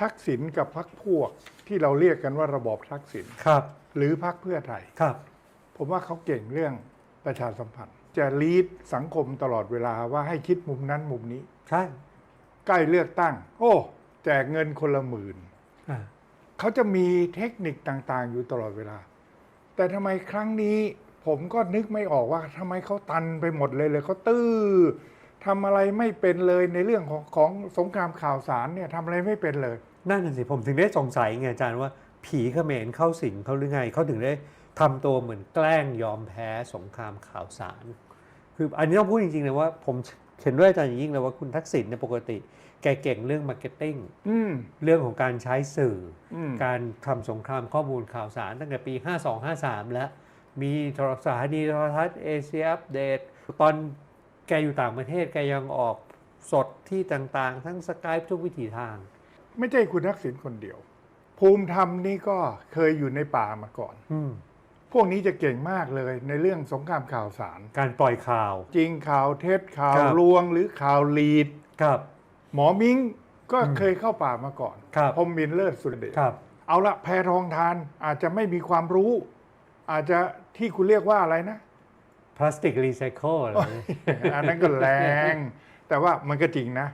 ทักษิณกับพักพวกที่เราเรียกกันว่าระบอบทักษิณครับ หรือพักเพื่อไทยครับ ผมว่าเขาเก่งเรื่องประชาสัมพันธ์ จะลีดสังคมตลอดเวลาว่าให้คิดมุมนั้นมุมนี้ ใช่ใกล้เลือกตั้ง โอ้แจกเงินคนละหมื่นอ่าเขาจะมีเทคนิคต่างๆ อยู่ตลอดเวลา แต่ทำไมครั้งนี้ ผมก็นึกไม่ออกว่าทำไมเขาตันไปหมดเลยเลยเขาตื้อทำอะไรไม่เป็นเลยในเรื่องของของสงครามข่าวสารเนี่ยทำอะไรไม่เป็นเลย นั่นน่ะสิผมถึงได้สงสัยไงอาจารย์ว่าผีเขมรเข้าสิงเขาหรือไงเขาถึงได้ทำตัวเหมือนแกล้งยอมแพ้สงครามข่าวสาร คืออันนี้ต้องพูดจริงๆเลยว่าผมเห็นด้วยอาจารย์อย่างยิ่งเลยว่าคุณทักษิณเนี่ยปกติ แกเก่งเรื่องมาร์เก็ตติ้งอืมเรื่องของการใช้สื่ออืมการทำสงครามข้อมูลข่าวสารตั้งแต่ปี 52-53 แล้ว มีโทรสารนีโทรทัศน์เอเชียอัปเดตตอนแกอยู่ต่างประเทศแกยังออกสดที่ต่างๆ ทั้งสกายทุกวิถีทาง ไม่ใช่คุณทักษิณคนเดียว ภูมิธรรมนี่ก็เคยอยู่ในป่ามาก่อน อืมพวกนี้จะเก่งมากเลยในเรื่องสงครามข่าวสาร การปล่อยข่าว จริงข่าวเท็จข่าวครับ ลวงหรือข่าวลีด ครับ หมอมิ้งก็อืมเคยเข้าป่ามาก่อนครับ พรหมมินทร์เลิศสุดเดช ครับ เอาละแพทองทานอาจจะไม่มีความรู้ อาจจะที่คุณเรียกว่าอะไรนะ พลาสติกรีไซเคิลอะไรเนี่ยอันนั้นก็แรง แต่ว่ามันก็จริงนะ